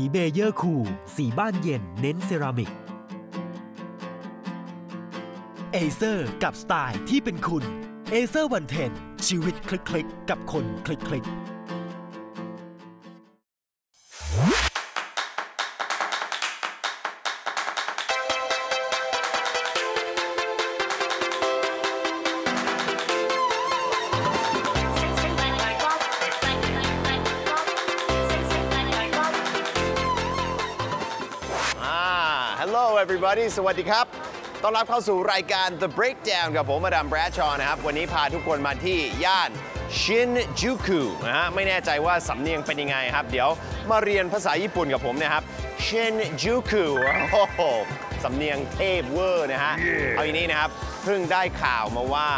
สีเบเยอร์คูลสีบ้านเย็นเน้นเซรามิกเอเซอร์กับสไตล์ที่เป็นคุณเอเซอร์วันเทนชีวิตคลิกกๆกับคนคลิกคลิกๆ hello everybody สวัสดีครับ ต้อนรับเข้าสู่รายการ The Breakdown กับผมมาดามแบรดชอนะครับ วันนี้พาทุกคนมาที่ย่านชินจูกุนะฮะ ไม่แน่ใจว่าสำเนียงเป็นยังไงครับ เดี๋ยวมาเรียนภาษาญี่ปุ่นกับผมนะครับชินจูกุโอ้โหสำเนียงเทพเวอร์นะฮะเอาอย่างนี้นะครับ เพิ่งได้ข่าวมาว่า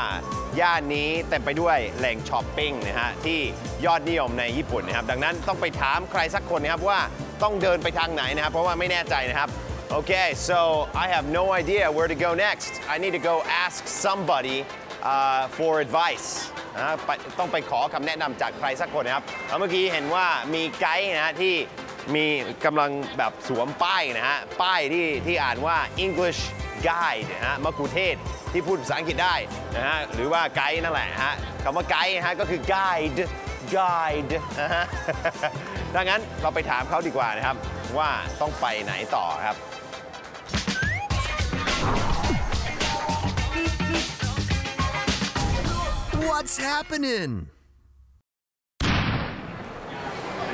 ย่านนี้เต็มไปด้วยแหล่งช้อปปิ้งนะฮะ ที่ยอดนิยมในญี่ปุ่นนะครับ ดังนั้นต้องไปถามใครสักคนนะครับว่าต้องเดินไปทางไหนนะครับ เพราะว่าไม่แน่ใจนะครับ Okay, so I have no idea where to go next. I need to go ask somebody uh, for advice. นะไปต้องไปขอคำแนะนำจากใครสักคนนะครับแล้วเมื่อกี้เห็นว่ามีไกด์นะฮะที่มีกำลังแบบสวมป้ายนะฮะ ป้ายที่ที่อ่านว่า English Guide นะฮะมะกุเทศที่พูดภาษาอังกฤษได้นะฮะ หรือว่าไกด์นั่นแหละฮะคำว่าไกด์นะฮะก็คือ guide guide นะฮะ ดังนั้นเราไปถามเขาดีกว่านะครับ ว่าต้องไปไหนต่อครับ What's happening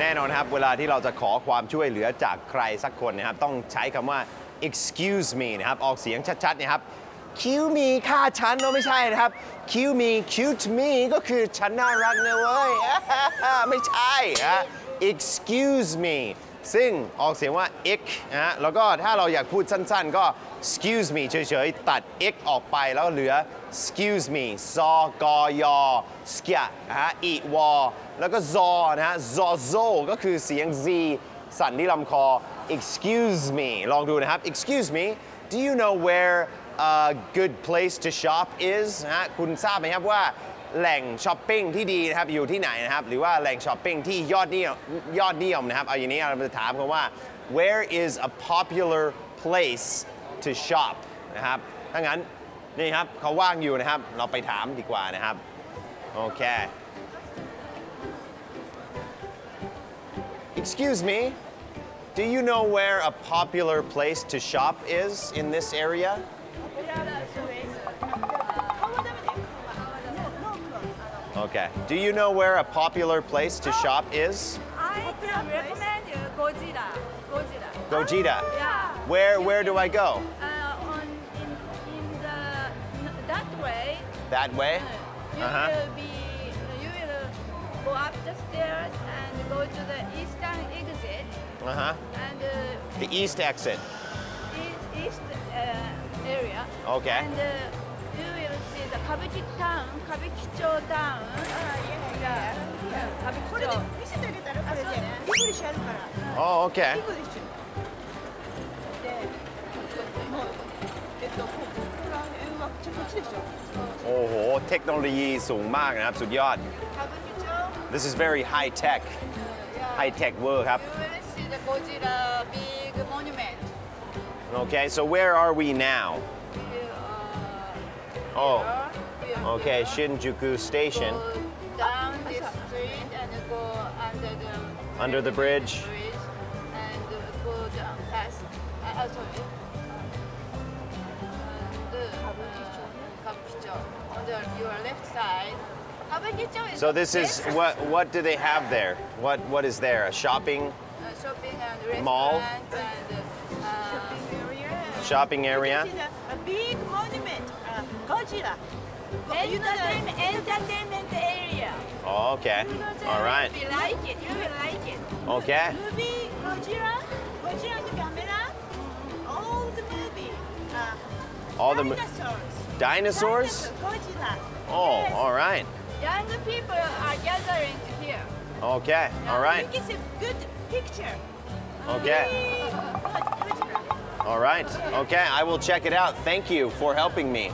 แน่นอนครับเวลาที่เราจะขอความช่วยเหลือจากใครสักคนนะครับต้องใช้คำว่า excuse me นะครับออกเสียงชัดๆนะครับ cute me ค่าฉันก็ไม่ใช่นะครับ cute me cute me ก็คือฉันน่ารักนะเว้ย ไม่ใช่นะ excuse me ซึ่งออกเสียงว่า ik นะฮะแล้วก็ถ้าเราอยากพูดสั้นๆ ก็ excuse me เฉยๆ ตัด ik ออกไปแล้วเหลือ excuse me ซอกอยอสกยนะฮะอีวอแล้วก็ซอนะฮะซอโซก็คือเสียง z สั่นที่ลำคอ excuse me ลองดูนะครับ excuse me do you know where a good place to shop is นะฮะคุณทราบไหมครับว่า แหล่งช้อปปิ้งที่ดีนะครับอยู่ที่ไหนนะครับ หรือว่าแหล่งช้อปปิ้งที่ยอดนิยมยอดนิยมนะครับเอาอย่างนี้เราจะถามกันว่า where is a popular place to shop นะครับถ้างั้นนี่ครับเขาว่างอยู่นะครับ เราไปถามดีกว่านะครับ โอเค Excuse me do you know where a popular place to shop is in this area Okay do you know where a popular place to shop is I can recommend you Gojira. Gojira. Gojira Yeah. where where do I go Uh, on in, in the that way. that way You Uh-huh. will be. You will go up the stairs and go to the eastern exit uh-huh and uh, the east exit east, east uh, area. Okay. And uh, you will see the Kabuki town, Kabukicho town. Yeah. Yeah. これで Kabukicho. 見せてあげたらこれであそうねイングリッシュあるから oh okay イングリッシュでもうえっとここら辺はこっちでしょ โอ้โห เทคโนโลยีสูงมากนะครับ สุดยอด Kabukicho. This is very high tech Yeah. high tech เวอร์ครับ You will see the Godzilla big monument. Okay so where are we now We, uh, Oh okay. Shinjuku station Go down this street and go under the Under the bridge. bridge and go down past. Uh, uh, sorry. And, uh, On your left side. So this is what what do they have there what what is there a shopping uh, shopping and Mall? and uh, shopping area This is a, a big monument Godzilla. Entertainment, entertainment area. Oh, okay. All right. You will like it. You will like it. Okay. Movie Godzilla, Godzilla the camera, all the movie. Uh, all dinosaurs. the dinosaurs. Dinosaurs. Godzilla. Oh, yes. all right. Young people are gathering here. Okay. All right. I think it's a good picture. Okay. Uh, all right. Okay, I will check it out. Thank you for helping me.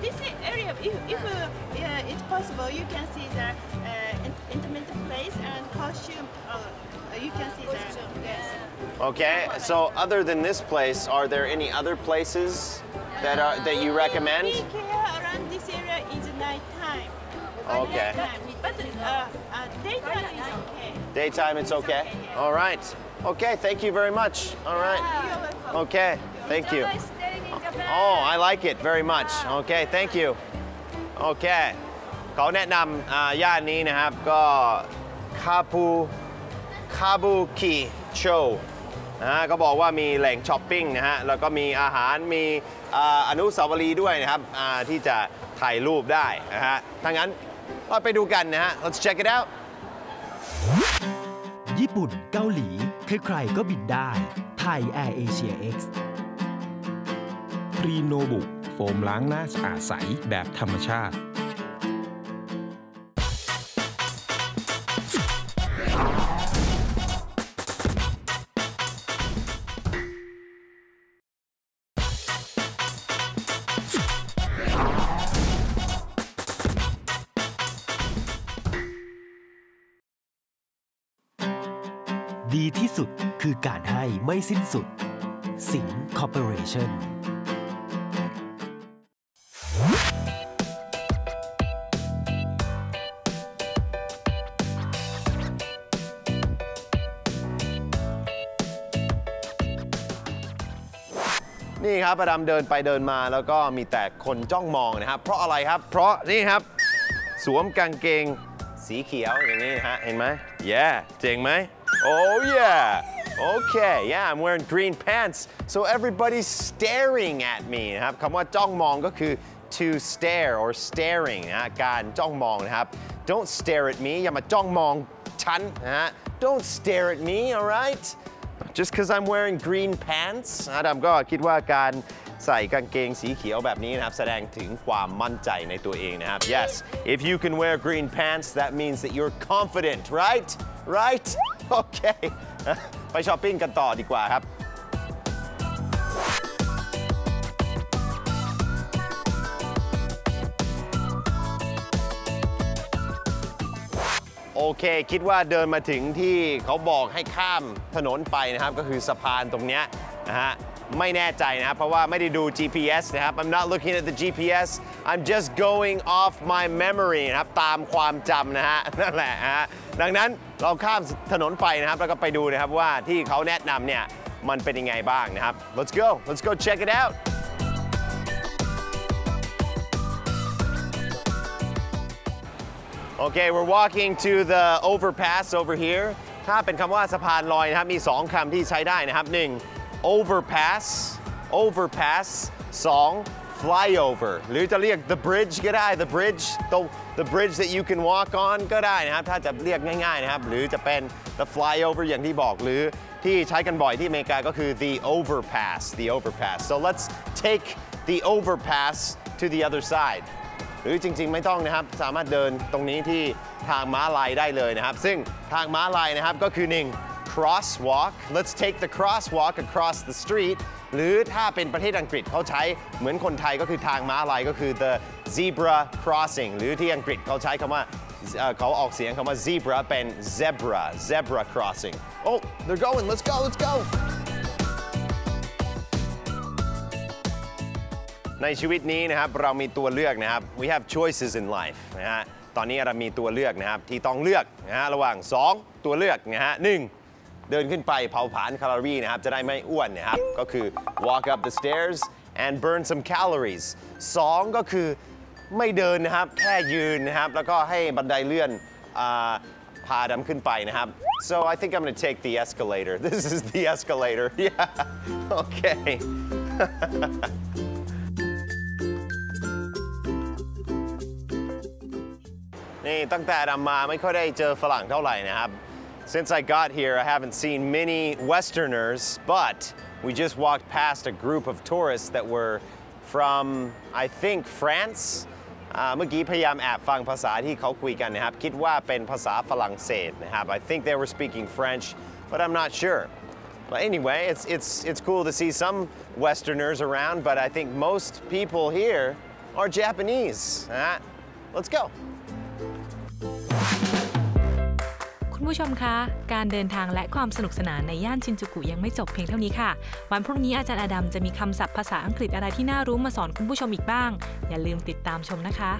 This area, if, if uh, yeah, it's possible, you can see the uh, intimate place and costume. Uh, uh you can see that. Yes. Okay. So other than this place, are there any other places that are that you recommend? Uh, around this area is nighttime. Okay. But uh, uh, daytime is okay. Daytime, it's okay. All right. Okay, thank you very much. All right. okay Thank you. Oh, I like it very much. Okay, thank you. โอเคเขาแนะนำย่านนี้นะครับก็คาปูคาบูคิโชนะฮะก็บอกว่ามีแหล่งช้อปปิ้งนะฮะแล้วก็มีอาหารมีอนุสาวรีย์ด้วยนะครับที่จะถ่ายรูปได้นะฮะถ้างั้นเราไปดูกันนะฮะ let's check it out ญี่ปุ่นเกาหลี ใครๆก็บินได้ ไทย Air Asia X พรีโนบุโฟมล้างหน้าสะอาดใสแบบธรรมชาติ ดีที่สุดคือการให้ไม่สิ้นสุด สิงคอร์ปอเรชั่นนี่ครับประดำเดินไปเดินมาแล้วก็มีแต่คนจ้องมองนะครับ เพราะอะไรครับ เพราะนี่ครับ สวมกางเกงสีเขียวอย่างนี้นะฮะ เห็นไหม yeah เจ๋งไหม oh yeah okay yeah I'm wearing green pants so everybody's staring at me นะครับคำว่าจ้องมองก็คือ to stare or staring นะฮะการจ้องมองนะครับ don't stare at me อย่ามาจ้องมองฉันนะฮะ don't stare at me alright just because I'm wearing green pants อาดัมก็คิดว่าการใส่กางเกงสีเขียวแบบนี้นะครับ แสดงถึงความมั่นใจในตัวเองนะครับ yes if you can wear green pants that means that you're confident right Right okay ไปช้อปปิ้งกันต่อดีกว่าครับ โอเค คิดว่าเดินมาถึงที่เขาบอกให้ข้ามถนนไปนะครับ ก็คือสะพานตรงนี้นะฮะ ไม่แน่ใจนะครับ เพราะว่าไม่ได้ดู GPS นะครับ I'm not looking at the GPS I'm just going off my memory นะครับ ตามความจำนะฮะ นั่นแหละฮะ ดังนั้นเราข้ามถนนไปนะครับ แล้วก็ไปดูนะครับว่าที่เขาแนะนำเนี่ย มันเป็นยังไงบ้างนะครับ Let's go Let's go check it out โอเค we're walking to the overpass over here ถ้าเป็นคำว่าสะพานลอยนะครับ มี 2คำที่ใช้ได้นะครับ 1 overpass overpass 2 flyover หรือจะเรียก the bridge ก็ได้ the bridge ตรง the bridge that you can walk on ก็ได้นะครับ ถ้าจะเรียกง่ายๆนะครับ หรือจะเป็น the flyover อย่างที่บอก หรือที่ใช้กันบ่อยที่อเมริกาก็คือ the overpass the overpass so let's take the overpass to the other side หรือจริงๆไม่ต้องนะครับ สามารถเดินตรงนี้ที่ทางม้าลายได้เลยนะครับ ซึ่งทางม้าลายนะครับก็คือ1 crosswalk let's take the crosswalk across the street หรือถ้าเป็นประเทศอังกฤษเขาใช้เหมือนคนไทยก็คือทางม้าลายก็คือ the zebra crossing หรือที่อังกฤษเขาใช้คำว่าเขาออกเสียงคำว่า zebra เป็น zebra zebra crossing oh they're going let's go let's go ในชีวิตนี้นะครับเรามีตัวเลือกนะครับ we have choices in life นะฮะตอนนี้เรามีตัวเลือกนะครับที่ต้องเลือกนะฮะระหว่าง 2 ตัวเลือกนะฮะหนึ่ง เดินขึ้นไปเผาผลาญแคลอรี่นะครับ จะได้ไม่อ้วนนะครับ ก็คือ walk up the stairs and burn some calories 2 ก็คือไม่เดินนะครับ แค่ยืนนะครับ แล้วก็ให้บันไดเลื่อนอพาดำขึ้นไปนะครับ so I think I'm gonna take the escalator this is the escalator yeah okay นี่ตั้งแต่ดำมาไม่ค่อยได้เจอฝรั่งเท่าไหร่นะครับ Since I got here, I haven't seen many Westerners, but we just walked past a group of tourists that were from, I think, France. อ่าเมื่อกี้พยายามแอบฟังภาษาที่เขาคุยกันนะครับ คิดว่าเป็นภาษาฝรั่งเศสนะครับ I think they were speaking French, but I'm not sure. But anyway, it's, it's, it's cool to see some Westerners around, but I think most people here are Japanese. นะฮะ Let's go. ผู้ชมคะ การเดินทางและความสนุกสนานในย่านชินจูกุยังไม่จบเพียงเท่านี้ค่ะ วันพรุ่งนี้อาจารย์อาดัมจะมีคำศัพท์ภาษาอังกฤษอะไรที่น่ารู้มาสอนคุณผู้ชมอีกบ้าง อย่าลืมติดตามชมนะคะ